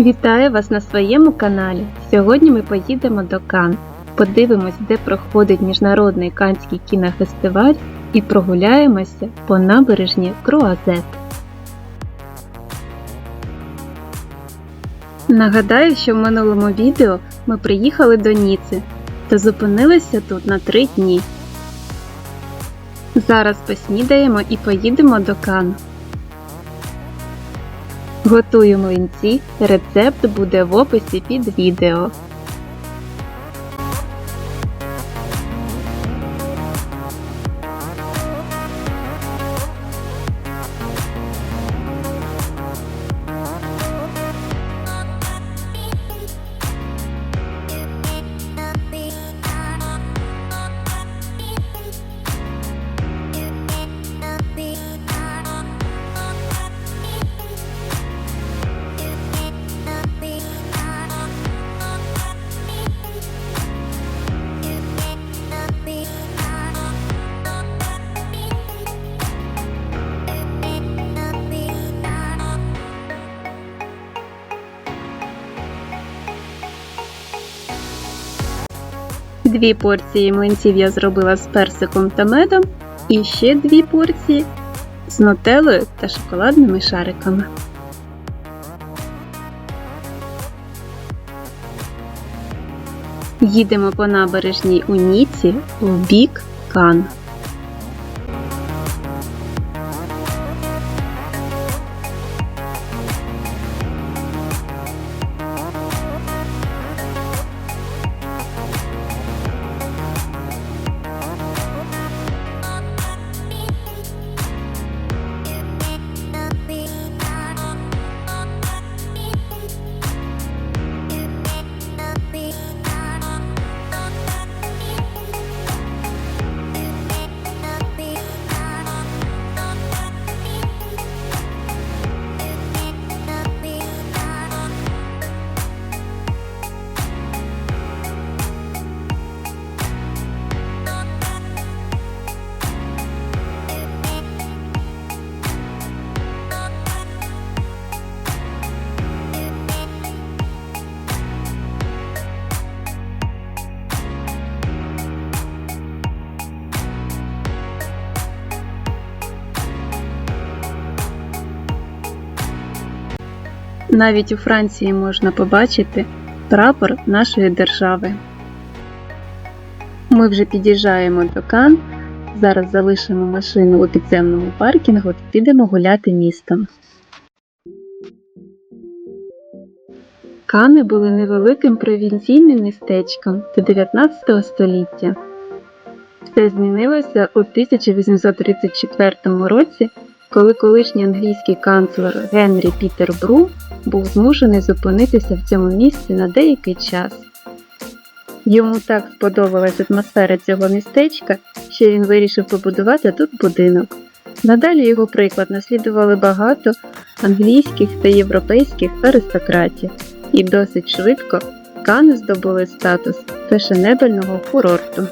Вітаю вас на своєму каналі. Сьогодні ми поїдемо до Кан. Подивимось, де проходить міжнародний канський кінофестиваль і прогуляємося по набережні Круазет. Нагадаю, що в минулому відео ми приїхали до Ніци та зупинилися тут на три дні. Зараз поснідаємо і поїдемо до Кан. Готую млинці, рецепт буде в описі під відео. Дві порції млинців я зробила з персиком та медом, і ще дві порції з нотелою та шоколадними шариками. Їдемо по набережній у Ніці в бік Кан. Навіть у Франції можна побачити прапор нашої держави. Ми вже під'їжджаємо до Кан. Зараз залишимо машину у підземному паркінгу та підемо гуляти містом. Кани були невеликим провінційним містечком до 19 століття. Все змінилося у 1834 році, коли колишній англійський канцлер Генрі Пітер Бру був змушений зупинитися в цьому місці на деякий час. Йому так сподобалась атмосфера цього містечка, що він вирішив побудувати тут будинок. Надалі його приклад наслідували багато англійських та європейських аристократів, і досить швидко Кани здобули статус фешенебельного курорту.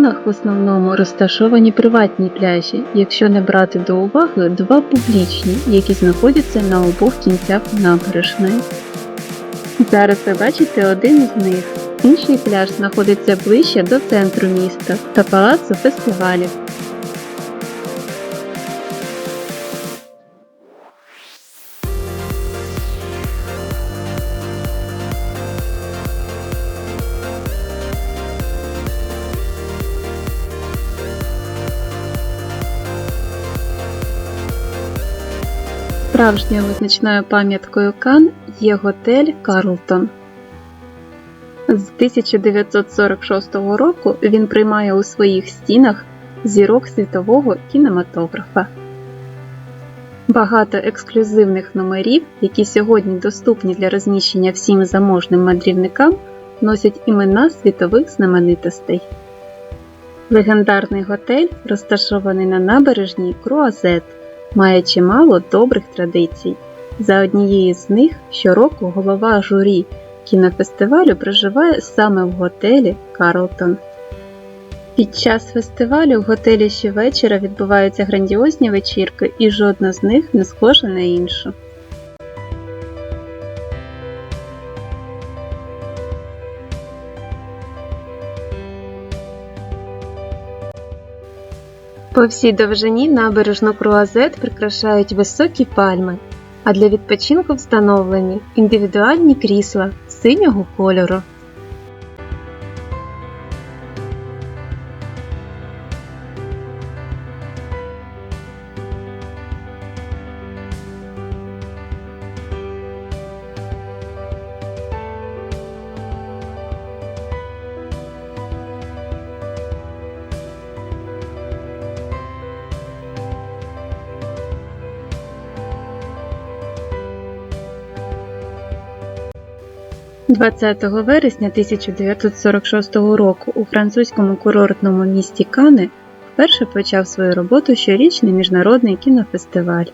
У в основному розташовані приватні пляжі, якщо не брати до уваги два публічні, які знаходяться на обох кінцях набережної. Зараз ви бачите один із них. Інший пляж знаходиться ближче до центру міста та палацу фестивалів. Справжньою визначною пам'яткою Кан є готель Карлтон. З 1946 року він приймає у своїх стінах зірок світового кінематографа. Багато ексклюзивних номерів, які сьогодні доступні для розміщення всім заможним мандрівникам, носять імена світових знаменитостей. Легендарний готель розташований на набережній Круазет, має чимало добрих традицій. За однією з них щороку голова журі кінофестивалю проживає саме в готелі Карлтон. Під час фестивалю в готелі щовечора відбуваються грандіозні вечірки, і жодна з них не схожа на іншу. По всій довжині набережну Круазет прикрашають високі пальми, а для відпочинку встановлені індивідуальні крісла синього кольору. – 20 вересня 1946 року у французькому курортному місті Кани вперше почав свою роботу щорічний міжнародний кінофестиваль.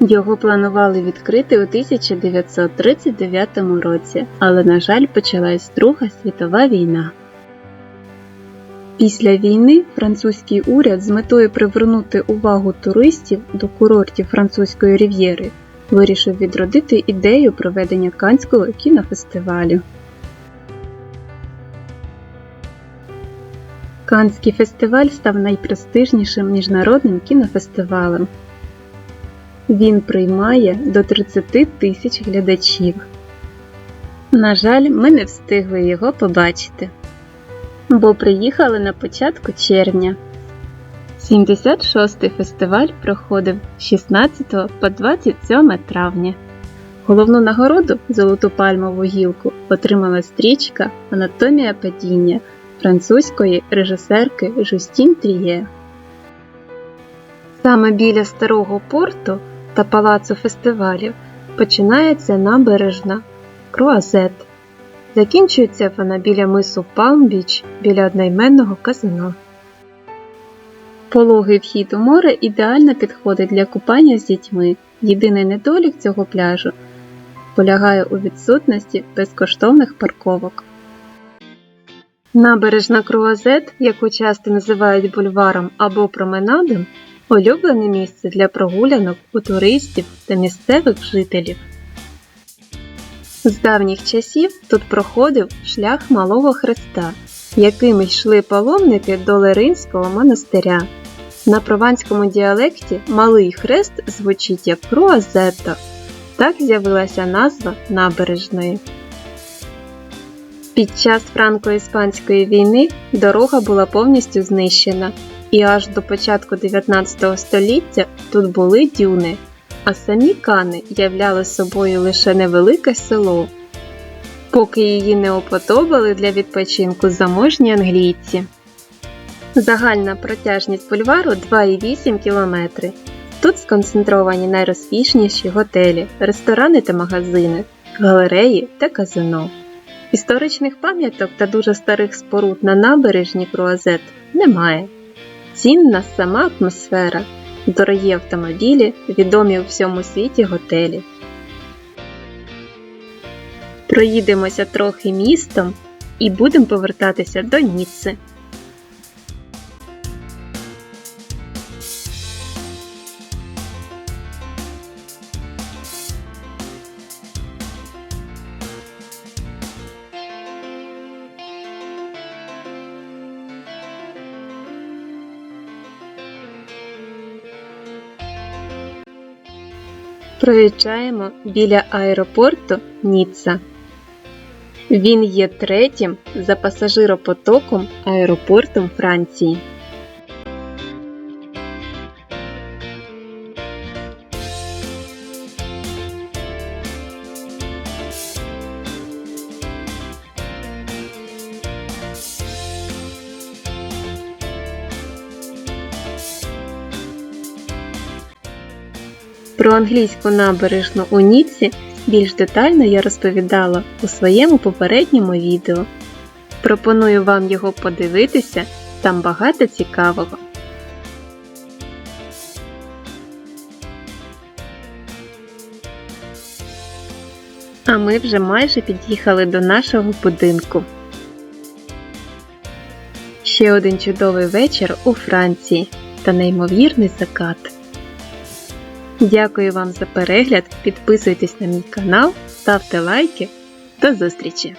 Його планували відкрити у 1939 році, але, на жаль, почалась Друга світова війна. Після війни французький уряд з метою привернути увагу туристів до курортів французької рів'єри вирішив відродити ідею проведення Канського кінофестивалю. Канський фестиваль став найпрестижнішим міжнародним кінофестивалем. Він приймає до 30 тисяч глядачів. На жаль, ми не встигли його побачити, бо приїхали на початку червня. 76-й фестиваль проходив з 16 по 27 травня. Головну нагороду Золоту пальмову гілку отримала стрічка Анатомія падіння французької режисерки Жустін Тріє. Саме біля старого порту та палацу фестивалів починається набережна Круазет. Закінчується вона біля мису Палм-Біч біля одноіменного казино. Пологий вхід у море ідеально підходить для купання з дітьми. Єдиний недолік цього пляжу полягає у відсутності безкоштовних парковок. Набережна Круазет, яку часто називають бульваром або променадом, улюблене місце для прогулянок у туристів та місцевих жителів. З давніх часів тут проходив шлях Малого Хреста, яким йшли паломники до Леринського монастиря. На прованському діалекті Малий Хрест звучить як Круазетто. Так з'явилася назва набережної. Під час франко-іспанської війни дорога була повністю знищена, і аж до початку 19 століття тут були дюни, а самі кани являли собою лише невелике село, поки її не оподобали для відпочинку заможні англійці. Загальна протяжність бульвару 2,8 км. Тут сконцентровані найрозкішніші готелі, ресторани та магазини, галереї та казино. Історичних пам'яток та дуже старих споруд на набережні Круазет немає. Цінна сама атмосфера, дорогі автомобілі, відомі у всьому світі готелі. Проїдемося трохи містом і будемо повертатися до Ніцци. Проїжджаємо біля аеропорту Ніцца. Він є третім за пасажиропотоком аеропортом Франції. Про англійську набережну у Ніці більш детально я розповідала у своєму попередньому відео. Пропоную вам його подивитися, там багато цікавого. А ми вже майже під'їхали до нашого будинку. Ще один чудовий вечір у Франції та неймовірний закат. Дякую вам за перегляд, підписуйтесь на мій канал, ставте лайки. До зустрічі!